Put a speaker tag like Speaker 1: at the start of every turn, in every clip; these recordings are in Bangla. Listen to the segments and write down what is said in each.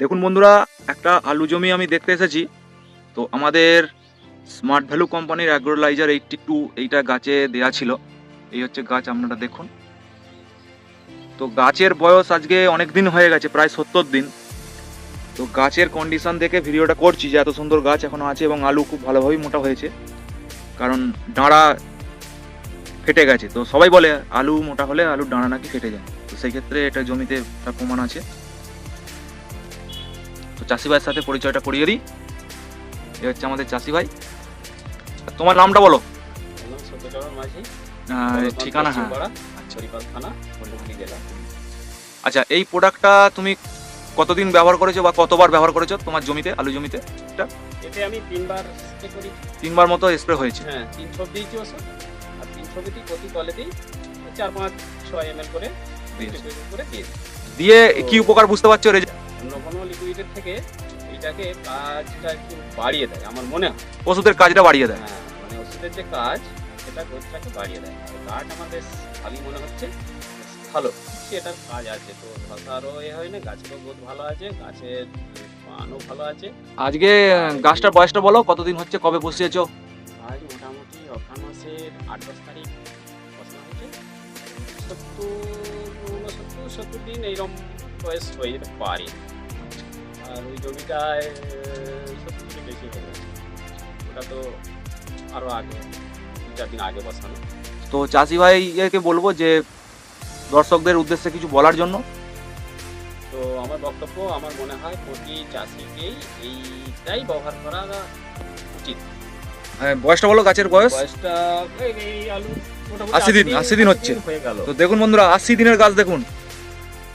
Speaker 1: দেখুন বন্ধুরা, একটা আলু জমি আমি দেখতে এসেছি। তো আমাদের স্মার্ট ভ্যালু কোম্পানির অ্যাগ্রোলাইজার এইটটি টু এইটা গাছে দেয়া ছিল। এই হচ্ছে গাছ, আপনারা দেখুন। তো গাছের বয়স আজকে অনেক দিন হয়ে গেছে, প্রায় সত্তর দিন। তো গাছের কন্ডিশন দেখে ভিডিওটা করছি যে এত সুন্দর গাছ এখনও আছে এবং আলু খুব ভালোভাবেই মোটা হয়েছে। কারণ ডাঁড়া ফেটে গেছে। তো সবাই বলে আলু মোটা হলে আলুর ডাঁড়া নাকি ফেটে যায়। তো সেই ক্ষেত্রে এটা জমিতে তার প্রমাণ আছে। তো চাষি ভাইয়ের সাথে পরিচয়টা করিয়ে দিই। এ হচ্ছে আমাদের চাষি ভাই। তোমার নামটা বলো। ঠিকানা হ্যাঁ। আচ্ছা এই প্রোডাক্টটা তুমি কতদিন ব্যবহার করেছ বা কতবার ব্যবহার করেছ তোমার জমিতে আলু জমিতে?
Speaker 2: এতে আমি তিনবার স্প্রে করি।
Speaker 1: তিনবার মতো স্প্রে হয়েছে।
Speaker 2: হ্যাঁ তিন ছব দিয়েছি ওষুধ আর তিন প্রতি চার পাঁচ ছয় এম করে করে দিয়ে।
Speaker 1: দিয়ে কি উপকার বুঝতে পারছ? রেজাল্ট
Speaker 2: অন্য কোনো লিকুইডের থেকে এটাকে কাজটা একটু বাড়িয়ে দেয় আমার মনে হয়।
Speaker 1: ওষুধের কাজটা বাড়িয়ে দেয়।
Speaker 2: হ্যাঁ মানে ওষুধের যে কাজ সেটা গ্রোথটাকে বাড়িয়ে দেয়। আর গাছ আমার বেশ ভালোই মনে হচ্ছে ভালো। সেটার কাজ আছে তো ধসারও এ হয় না গাছেরও গ্রোথ ভালো আছে গাছের পানও ভালো আছে।
Speaker 1: আজকে গাছটার বয়সটা বলো কতদিন হচ্ছে কবে বসিয়েছো?
Speaker 2: আজ মোটামুটি অঘ্রাণ মাসের আট দশ তারিখ বসানো হয়েছে সত্তর উনসত্তর সত্তর দিন এইরকম বয়স হয়ে যেতে পারে। আর ওই জমিটায় দিন বেশি হয়ে ওটা তো আরও আগে দু চার দিন আগে বসানো।
Speaker 1: তো চাষি ভাইকে বলব যে দর্শকদের উদ্দেশ্যে কিছু বলার জন্য?
Speaker 2: তো আমার বক্তব্য আমার মনে হয় প্রতি চাষিকেই এইটাই ব্যবহার করা উচিত।
Speaker 1: হ্যাঁ, বয়সটা বলো গাছের বয়স?
Speaker 2: বয়সটা এই আলু
Speaker 1: 80 দিন, 80 দিন হচ্ছে। তো দেখুন বন্ধুরা আশি দিনের গাছ দেখুন।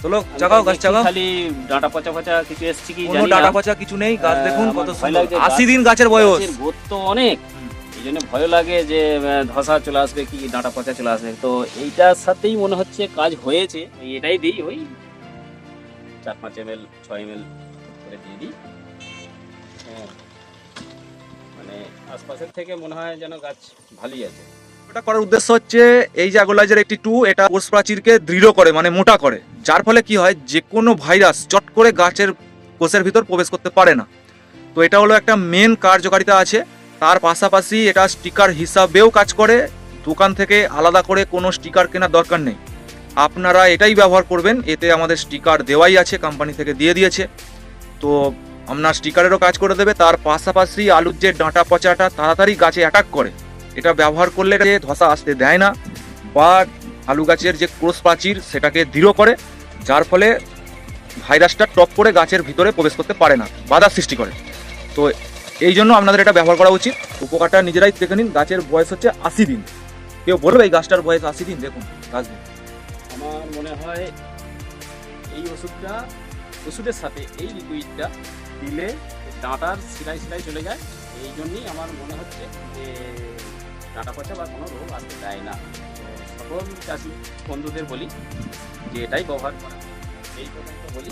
Speaker 1: চলো চাকাও গাছ চাকাও।
Speaker 2: খালি ডাঁটা পচা পচা কিছু এসছে কি জানি
Speaker 1: ডাটা পচা কিছু নেই গাছ দেখুন কত সুন্দর।
Speaker 2: লাগছে,
Speaker 1: আশি
Speaker 2: গাছ-
Speaker 1: দিন গাছের বয়স।
Speaker 2: গাছের তো অনেক এই জন্য ভয় লাগে যে ধসা চলে আসবে কি ডাঁটা পচা চলে আসবে। তো এইটার সাথেই মনে হচ্ছে কাজ হয়েছে এটাই দিই ওই চার পাঁচ এম এল ছয় এম এল করে দিয়ে দিই। হ্যাঁ। মানে আশপাশের থেকে মনে হয় যেন গাছ ভালোই আছে।
Speaker 1: এটা করার উদ্দেশ্য হচ্ছে এই যে অ্যাগোলাইজার একটি টু, এটা কোষ প্রাচীরকে দৃঢ় করে মানে মোটা করে। যার ফলে কি হয় যে কোনো ভাইরাস চট করে গাছের কোষের ভিতর প্রবেশ করতে পারে না। তো এটা হলো একটা মেন কার্যকারিতা আছে। তার পাশাপাশি এটা স্টিকার হিসাবেও কাজ করে। দোকান থেকে আলাদা করে কোনো স্টিকার কেনার দরকার নেই। আপনারা এটাই ব্যবহার করবেন। এতে আমাদের স্টিকার দেওয়াই আছে কোম্পানি থেকে দিয়ে দিয়েছে। তো আপনার স্টিকারেরও কাজ করে দেবে। তার পাশাপাশি আলুর যে ডাঁটা পচাটা তাড়াতাড়ি গাছে অ্যাটাক করে। এটা ব্যবহার করলে ধসা আসতে দেয় না, বা আলু গাছের যে ক্রোশ প্রাচীর সেটাকে দৃঢ় করে, যার ফলে ভাইরাসটা টপ করে গাছের ভিতরে প্রবেশ করতে পারে না, বাধা সৃষ্টি করে। তো এই জন্য আপনাদের এটা ব্যবহার করা উচিত। উপকারটা নিজেরাই দেখে নিন, গাছের বয়স হচ্ছে আশি দিন। কেউ বলবে এই গাছটার বয়স আশি দিন, দেখুন, গাছ।
Speaker 2: আমার মনে হয় এই ওষুধটা, ওষুধের সাথে এই লিকুইডটা দিলে ডাঁটার সিলাই সিলাই চলে যায়। এই জন্যই আমার মনে হচ্ছে যে ডাঁটা পয়সা বা কোনো রোগ আসতে দেয় না। সকল চাষি বন্ধুদের বলি যে এটাই ব্যবহার করা। এই পর্যন্ত বলি।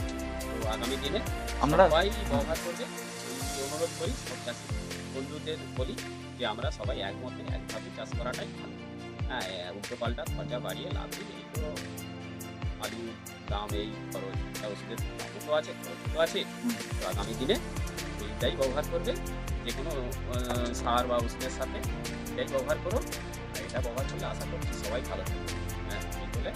Speaker 2: তো আগামী দিনে
Speaker 1: আমরা
Speaker 2: সবাই ব্যবহার করবে। এই অনুরোধ করি সব চাষি বন্ধুদের বলি যে আমরা সবাই একমতে একভাবে চাষ করাটাই ভালো। হ্যাঁ উল্টো পাল্টা খরচা বাড়িয়ে লাভ নেই। এই তো আলু দাম এই খরচ ওষুধের মতো আছে, খরচ তো আছে। তো আগামী দিনে এইটাই ব্যবহার করবে, যে কোনো সার বা ওষুধের সাথে এটাই ব্যবহার করো এটা ব্যবহার করলে আশা করছি সবাই ভালো থাকবে হ্যাঁ বলে